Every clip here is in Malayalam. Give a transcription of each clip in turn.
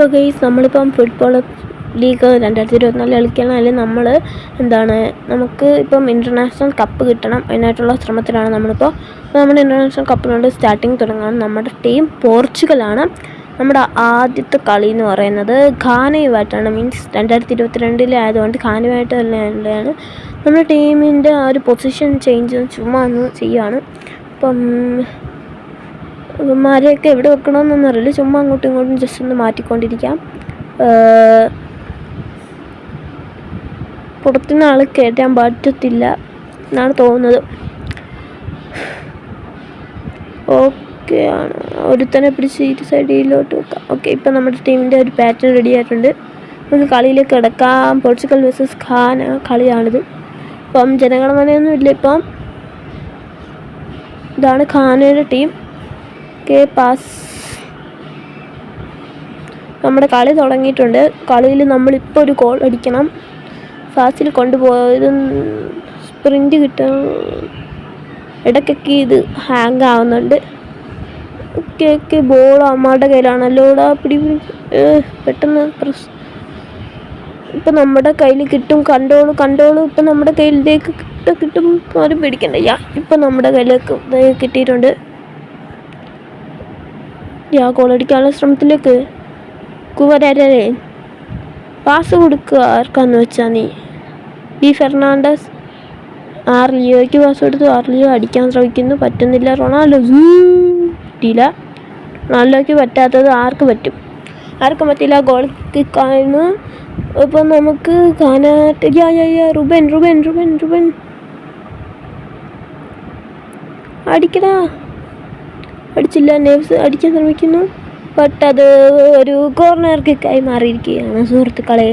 അപ്പോൾ ഗെയ്സ് നമ്മളിപ്പം ഫുട്ബോൾ ലീഗ് രണ്ടായിരത്തി ഇരുപത്തിനാല് കളിക്കണമെങ്കിൽ നമ്മൾ എന്താണ് നമുക്ക് ഇപ്പം ഇന്റർനാഷണൽ കപ്പ് കിട്ടണം അതിനായിട്ടുള്ള ശ്രമത്തിലാണ് നമ്മളിപ്പോൾ നമ്മുടെ ഇന്റർനാഷണൽ കപ്പിനോട് സ്റ്റാർട്ടിങ് തുടങ്ങണം നമ്മുടെ ടീം പോർച്ചുഗലാണ് നമ്മുടെ ആദ്യത്തെ കളി എന്ന് പറയുന്നത്. ഖാനയുമായിട്ടാണ് മീൻസ് രണ്ടായിരത്തി ഇരുപത്തിരണ്ടിലെ ആയതുകൊണ്ട് ഖാനയുമായിട്ട് തന്നെയാണ് നമ്മുടെ ടീമിന്റെ ആ ഒരു പൊസിഷൻ ചേഞ്ച് ചുമ്മാ ഒന്ന് ചെയ്യുകയാണ് അപ്പം ഇവന്മാരെയൊക്കെ എവിടെ വെക്കണമെന്നൊന്നും അറിയില്ല. ചുമ്മാ അങ്ങോട്ടും ഇങ്ങോട്ടും ജസ്റ്റ് ഒന്ന് മാറ്റിക്കൊണ്ടിരിക്കാം. പുറത്തുനിന്ന് ആൾ കയറ്റാൻ പറ്റത്തില്ല എന്നാണ് തോന്നുന്നത്. ഓക്കെ ആണ്. ഒരുത്തനെ പിടിച്ച് ഈ സൈഡിലോട്ട് വെക്കാം. ഓക്കെ ഇപ്പം നമ്മുടെ ടീമിന്റെ ഒരു പാറ്റേൺ റെഡി ആയിട്ടുണ്ട്. നമുക്ക് കളിയിലേക്ക് കിടക്കാം. പോർച്ചുഗൽ വേഴ്സസ് ഖാന കളിയാണിത്. ഇപ്പം ജനഗണമനയൊന്നും ഇല്ല ഇപ്പം. ഇതാണ് ഖാനയുടെ ടീം കെ പാസ്. നമ്മുടെ കളി തുടങ്ങിയിട്ടുണ്ട്. കളിയിൽ നമ്മളിപ്പോൾ ഒരു കോൾ അടിക്കണം. ഫാസ്റ്റിൽ കൊണ്ടുപോയത് സ്പ്രിന്റ് കിട്ടും ഇടയ്ക്കൊക്കെ ഇത് ഹാങ് ആവുന്നുണ്ട്. ഓക്കെ ഓക്കെ ബോൾ അമ്മയുടെ കയ്യിലാണല്ലോ. ഇവിടെ പിടി പിടി. പെട്ടെന്ന് പ്രസ് ഇപ്പം നമ്മുടെ കയ്യിൽ കിട്ടും. കണ്ടോളൂ കണ്ടോളൂ. ഇപ്പം നമ്മുടെ കയ്യിലേക്ക് കിട്ടും. ആരും പേടിക്കണ്ട. ഇപ്പം നമ്മുടെ കയ്യിലേക്ക് കിട്ടിയിട്ടുണ്ട്. യാ ഗോളടിക്കാനുള്ള ശ്രമത്തിലേക്ക് കുവരരെ പാസ് കൊടുക്കുക ആർക്കാന്ന് വെച്ചാൽ നീ. ബി ഫെർണാണ്ടസ് ആർ ലിയോയ്ക്ക് പാസ് കൊടുത്തു. ആർ ലിയോ അടിക്കാൻ ശ്രമിക്കുന്നു. പറ്റുന്നില്ല. റൊണാൾഡോ കിട്ടിയില്ല റൊണാൾഡോയ്ക്ക് പറ്റാത്തത് ആർക്ക് പറ്റും? ആർക്കും പറ്റില്ല. ഗോൾ കിക്കായിരുന്നു ഇപ്പം നമുക്ക് കാണാട്ട് റുബൻ റുബൻ റുബൻ റുബൻ. അടിക്കടാ. അടിച്ചില്ല നേവ്സ് അടിക്കാൻ ശ്രമിക്കുന്നു. ബട്ട് അത് ഒരു കോർണർ കിക്കായി മാറിയിരിക്കുകയാണ് സുഹൃത്തുക്കളെ.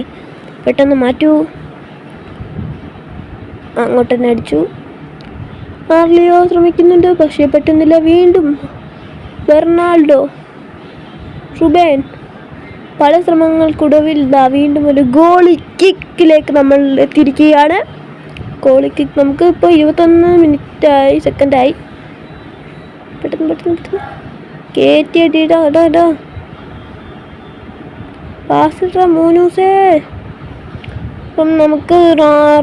പെട്ടെന്ന് മാറ്റൂ. അങ്ങോട്ട് തന്നെ അടിച്ചു. മാർലിയോ ശ്രമിക്കുന്നുണ്ട് പക്ഷേ പറ്റുന്നില്ല വീണ്ടും ബെർണാൾഡോ റുബേൻ പല ശ്രമങ്ങൾക്കൊടുവിൽ ഇതാ വീണ്ടും ഒരു ഗോളി കിക്കിലേക്ക് നമ്മൾ എത്തിയിരിക്കുകയാണ്. ഗോളി കിക്ക് നമുക്ക് ഇപ്പോൾ ഇരുപത്തൊന്ന് മിനിറ്റായി സെക്കൻഡായി പെട്ടെന്ന് പെട്ടെന്ന് പെട്ടെന്ന്. കയറ്റി അടിയിടാ ഇടാ ഇടാ പാസിട്ടാ മൂന്നൂസേ അപ്പം നമുക്ക്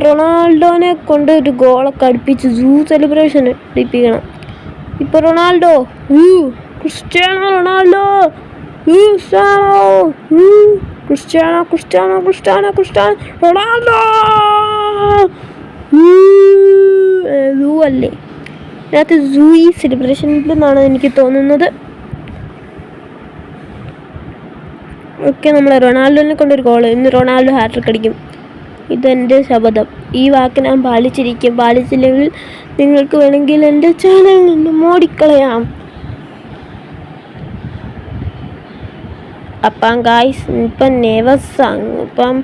റൊണാൾഡോനെ കൊണ്ട് ഒരു ഗോളൊക്കെ അടുപ്പിച്ച് സൂ സെലിബ്രേഷൻ അടിപ്പിക്കണം ഇപ്പൊ Ronaldo Cristiano Ronaldo Cristiano Cristiano Cristiano Cristiano Cristiano Ronaldo അല്ലേ? ഇതിനകത്ത് സൂയി സെലിബ്രേഷൻ എന്നാണ് എനിക്ക് തോന്നുന്നത്. ഓക്കെ നമ്മൾ റൊണാൾഡോനെ കൊണ്ടൊരു ഗോൾ ഇന്ന് റൊണാൾഡോ ഹാട്രിക് അടിക്കും. ഇതെന്റെ ശബദം ഈ വാക്ക് ഞാൻ പാലിച്ചിരിക്കും. പാലിച്ചില്ലെങ്കിൽ നിങ്ങൾക്ക് വേണമെങ്കിൽ എന്റെ ചാനൽ നിന്ന് മോടിക്കളയാം അപ്പം ഗായ്സ് ഇപ്പം നെവസ് ഇപ്പം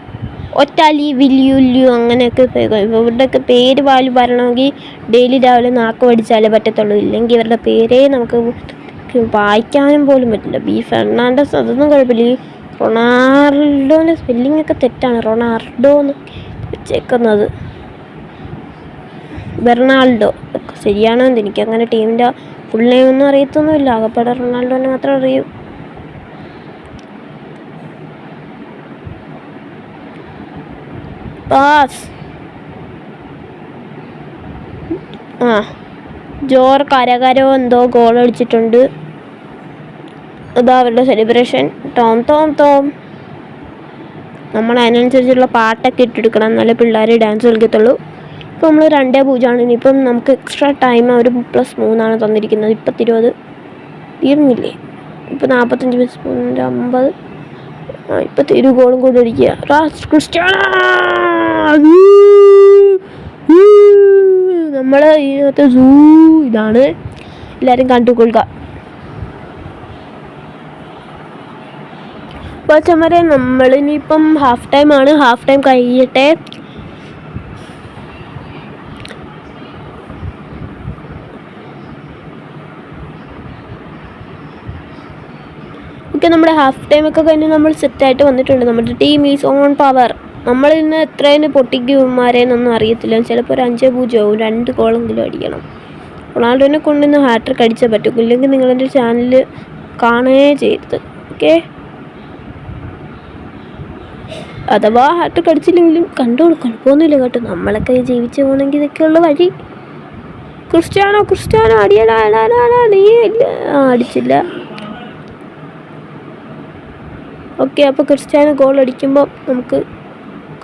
ഒറ്റാലി വില്യുല്യു അങ്ങനെയൊക്കെ ഇവരുടെയൊക്കെ പേര് വാൽ പറയണമെങ്കിൽ ഡെയിലി രാവിലെ നാക്ക് പഠിച്ചാലേ പറ്റത്തുള്ളൂ. ഇല്ലെങ്കിൽ ഇവരുടെ പേരേ നമുക്ക് വായിക്കാനും പോലും പറ്റില്ല. ബി ഫെർണാണ്ടസ് അതൊന്നും കുഴപ്പമില്ല. ഈ റൊണാൾഡോന്റെ സ്പെല്ലിംഗ് ഒക്കെ തെറ്റാണ്. റൊണാൾഡോ എന്ന് വെച്ചേക്കുന്നത്. ബെർണാൾഡോ. ശരിയാണോ എന്ന് എനിക്ക് അങ്ങനെ ടീമിന്റെ ഫുൾ നെയിം ഒന്നും അറിയത്തൊന്നുമില്ല. ആകപ്പാടെ റൊണാൾഡോനെ മാത്രമേ അറിയൂ. പാസ്. ആ. ജോർ കരകരോ എന്തോ ഗോൾ അടിച്ചിട്ടുണ്ട്. അതാ അവരുടെ സെലിബ്രേഷൻ ടോം ടോം ടോം. നമ്മൾ അതിനനുസരിച്ചുള്ള പാട്ടൊക്കെ ഇട്ടെടുക്കണം. എന്നാലേ പിള്ളേർ ഡാൻസ് കളിക്കത്തുള്ളൂ. ഇപ്പോൾ നമ്മൾ രണ്ടേ പൂജ്യമാണ്. ഇനിയിപ്പം നമുക്ക് എക്സ്ട്രാ ടൈം അവർ പ്ലസ് മൂന്നാണ് തന്നിരിക്കുന്നത്. ഇപ്പത്തിരുപത്. തീർന്നില്ലേ? ഇപ്പം നാൽപ്പത്തഞ്ച് പ്ലസ് മൂന്നിന്റെ അമ്പത്. ഇപ്പം തിരു ഗോളും കൂടി അടിക്കുക റാസ് ഇതിനകത്ത് സൂ ഇതാണ്. എല്ലാവരും കണ്ടുകൊള്ളുക അപ്പോൾ ചമരെ നമ്മളിനിയിപ്പം ഹാഫ് ടൈം ആണ്. ഹാഫ് ടൈം കഴിയട്ടെ. ഓക്കെ നമ്മുടെ ഹാഫ് ടൈം ഒക്കെ കഴിഞ്ഞ് നമ്മൾ സെറ്റായിട്ട് വന്നിട്ടുണ്ട്. നമ്മുടെ ടീം ഈസ് ഓൺ പവർ നമ്മൾ ഇന്ന് എത്രയും പൊട്ടിക്കുമാരെന്നൊന്നും അറിയത്തില്ല. ചിലപ്പോൾ ഒരു അഞ്ച് പൂജ്യമാവും രണ്ട് ഗോളെങ്കിലും അടിക്കണം. റൊണാൾഡോനെ കൊണ്ട് ഇന്ന് ഹാട്രിക് അടിച്ചേ പറ്റൂ. ഇല്ലെങ്കിൽ നിങ്ങളെന്റെ ചാനൽ കാണേ ചെയ്യരുത്. ഓക്കെ അഥവാ ഹാട്രിക് കടിച്ചില്ലെങ്കിലും കണ്ടോളൂ. കുഴപ്പമൊന്നുമില്ല കേട്ടോ. നമ്മളൊക്കെ ജീവിച്ചു പോകണമെങ്കിൽ ഇതൊക്കെയുള്ള വഴി. ക്രിസ്ത്യാനോ ക്രിസ്ത്യാനോ അടിയടാ അടാ, അടാ, അടാ, നീ അടിച്ചില്ല. ഓക്കെ അപ്പോൾ ക്രിസ്ത്യാനോ ഗോൾ അടിക്കുമ്പോൾ നമുക്ക്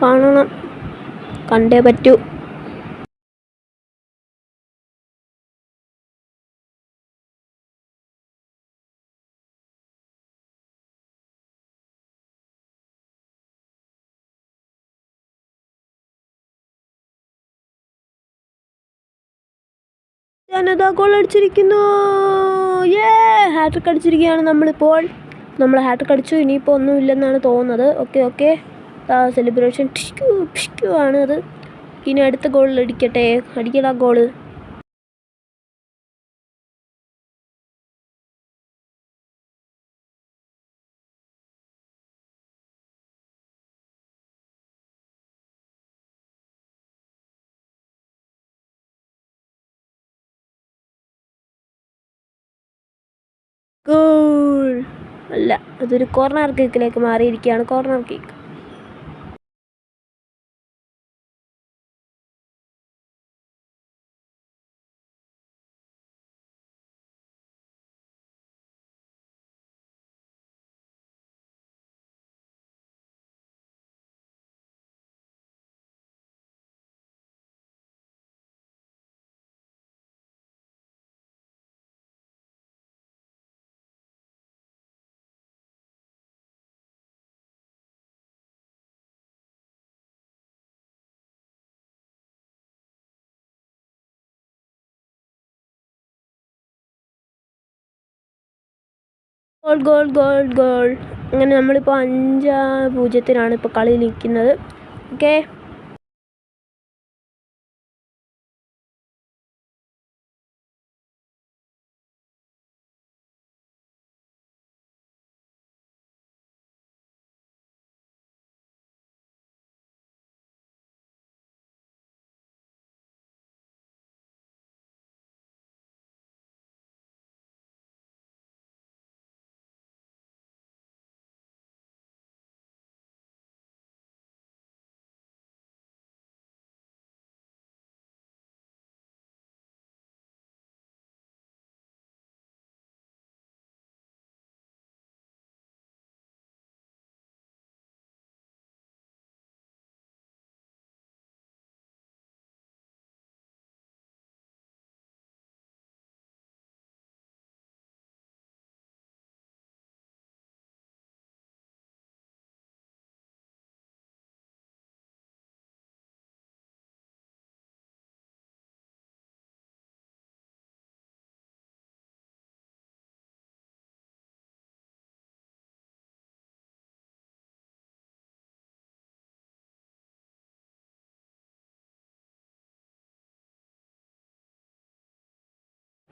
കാണണം. കണ്ടേ പറ്റൂ. ഞാനതാ ഗോൾ അടിച്ചിരിക്കുന്നു. ഏ ഹാട്രിക് അടിച്ചിരിക്കുകയാണ് നമ്മളിപ്പോൾ. നമ്മൾ ഹാട്രിക് അടിച്ചു ഇനിയിപ്പോൾ ഒന്നുമില്ലെന്നാണ് തോന്നുന്നത്. ഓക്കെ ഓക്കെ സെലിബ്രേഷൻ ടിഷ്കു ടിഷ്കു ആണ് അത്. ഇനി അടുത്ത ഗോളിൽ അടിക്കട്ടെ. അടിക്കടാ ഗോൾ ഗോൾ അല്ല അതൊരു കോർണർ കിക്കിലേക്ക് മാറിയിരിക്കുകയാണ് corner kick goal goal goal goal. അങ്ങനെ നമ്മളിപ്പോൾ അഞ്ച് പൂജ്യത്തിനാണ് ഇപ്പോൾ കളി നിൽക്കുന്നത്. ഓക്കെ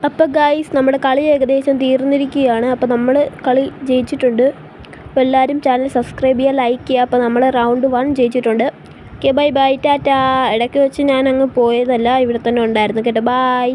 അപ്പോൾ ഗായ്സ് നമ്മുടെ കളി ഏകദേശം തീർന്നിരിക്കുകയാണ്. അപ്പോൾ നമ്മൾ കളി ജയിച്ചിട്ടുണ്ട്. അപ്പോൾ എല്ലാവരും ചാനൽ സബ്സ്ക്രൈബ് ചെയ്യുക ലൈക്ക് ചെയ്യുക. അപ്പോൾ നമ്മൾ round one ജയിച്ചിട്ടുണ്ട്. Okay bye bye tata. ഇടയ്ക്ക് വെച്ച് ഞാൻ അങ്ങ് പോയതല്ല ഇവിടെ തന്നെ ഉണ്ടായിരുന്നു. കേട്ടോ ബൈ.